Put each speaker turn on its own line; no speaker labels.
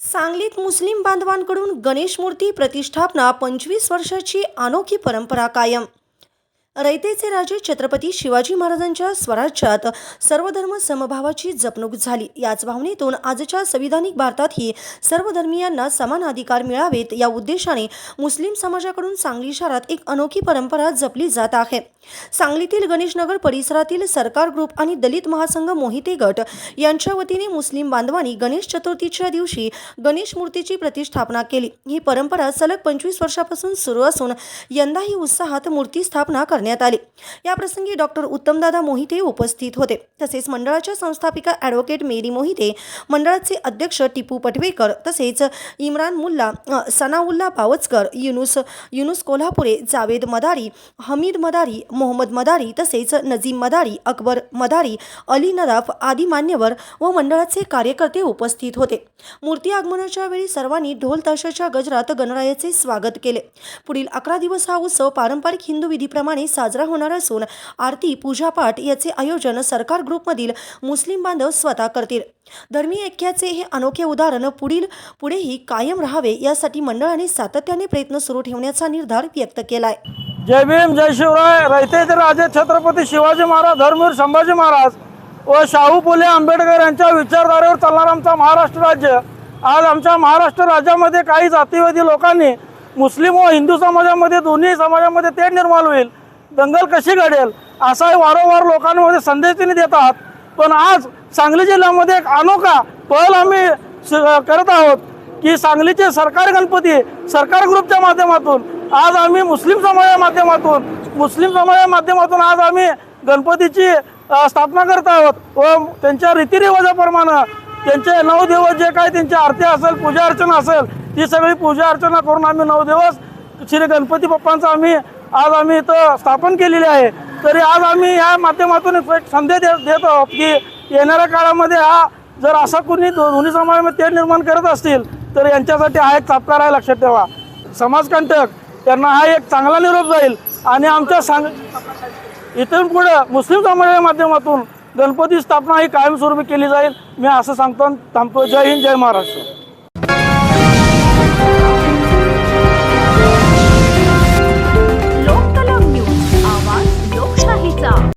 सांगलीत मुस्लिम बांधवांकडून गणेश मूर्ती प्रतिष्ठापना पंचवीस वर्षाची अनोखी परंपरा कायम. रयतेचे राजे छत्रपती शिवाजी महाराजांच्या स्वराज्यात सर्वधर्म समभावाची जपणूक झाली. याच भावनेतून आजच्या संविधानिक भारतातही सर्व धर्मियांना समान अधिकार मिळावेत या उद्देशाने मुस्लिम समाजाकडून सांगली शहरात एक अनोखी परंपरा जपली जात आहे. सांगलीतील गणेशनगर परिसरातील सरकार ग्रुप आणि दलित महासंघ मोहिते गट यांच्या वतीने मुस्लिम बांधवांनी गणेश चतुर्थीच्या दिवशी गणेश मूर्तीची प्रतिष्ठापना केली. ही परंपरा सलग पंचवीस वर्षापासून सुरू असून यंदाही उत्साहात मूर्ती स्थापना करण्यात आली. याप्रसंगी डॉक्टर उत्तमदादा मोहिते उपस्थित होते. तसेच मंडळाच्या संस्थापिका ॲडव्होकेट मेरी मोहिते मंडळाचे अध्यक्ष टिपू पटवेकर तसेच इम्रान मुल्ला सनाउल्ला बावचकर युनुस युनुस कोल्हापुरे जावेद मदारी हमीद मदारी मोहम्मद मदारी तसेच नजीम मदारी अकबर मदारी अली नदाफ आदी मान्यवर व मंडळाचे कार्यकर्ते उपस्थित होते. मूर्ती आगमनाच्या वेळी सर्वांनी ढोल ताशाच्या गजरात गणरायाचे स्वागत केले. पुढील अकरा दिवस हा उत्सव पारंपरिक हिंदू विधीप्रमाणे साजरा होणार असून आरती पूजापाठ याचे आयोजन सरकार ग्रुपमधील मुस्लिम बांधव स्वतः करतील. धर्मीय ऐक्याचे हे अनोखे उदाहरण पुढील पुढेही कायम राहावे यासाठी मंडळाने सातत्याने प्रयत्न सुरू ठेवण्याचा निर्धार व्यक्त केलाय.
जय भीम जय शिवराय. रयतेचे राजे छत्रपती शिवाजी महाराज धर्मवीर संभाजी महाराज व शाहू फुले आंबेडकर यांच्या विचारधारेवर चालणार आमचा महाराष्ट्र राज्य. आज आमच्या महाराष्ट्र राज्यामध्ये काही जातीवादी लोकांनी मुस्लिम व हिंदू समाजामध्ये दोन्ही समाजामध्ये तेढ निर्माण होईल. दंगल कशी घडेल असाही वारंवार लोकांमध्ये संदेश त्यांनी देतात पण आज सांगली जिल्ह्यामध्ये एक अनोखा पहल आम्ही स- करत आहोत की सांगलीचे सरकारी गणपती सरकार ग्रुपच्या माध्यमातून आज आम्ही मुस्लिम समाजा माध्यमातून मुस्लिम समाजा माध्यमातून आज आम्ही गणपतीची स्थापना करत आहोत. व त्यांच्या रीतिरिवाजाप्रमाणे त्यांचे नऊ दिवस जे काही त्यांची आरती असेल पूजा अर्चना असेल ती सगळी पूजा अर्चना करून आम्ही नऊ दिवस श्री गणपती बाप्पांचा आम्ही आज आम्ही इथं स्थापन केलेली आहे. तरी आज आम्ही या माध्यमातून एक संदेश दे- देत आहोत की येणाऱ्या काळामध्ये हा जर असा कुणी दोन्ही समाजामध्ये ते निर्माण करत असतील तर यांच्यासाठी हा एक चापकार आहे लक्षात ठेवा. समाजकंटक यांना हा एक चांगला निरोप जाईल आणि आमच्या सांग इथून पुढं मुस्लिम समाजाच्या माध्यमातून गणपती स्थापना ही कायमस्वरूपी केली जाईल. मी असं सांगतो आणि थांबतो. जय हिंद जय महाराष्ट्र.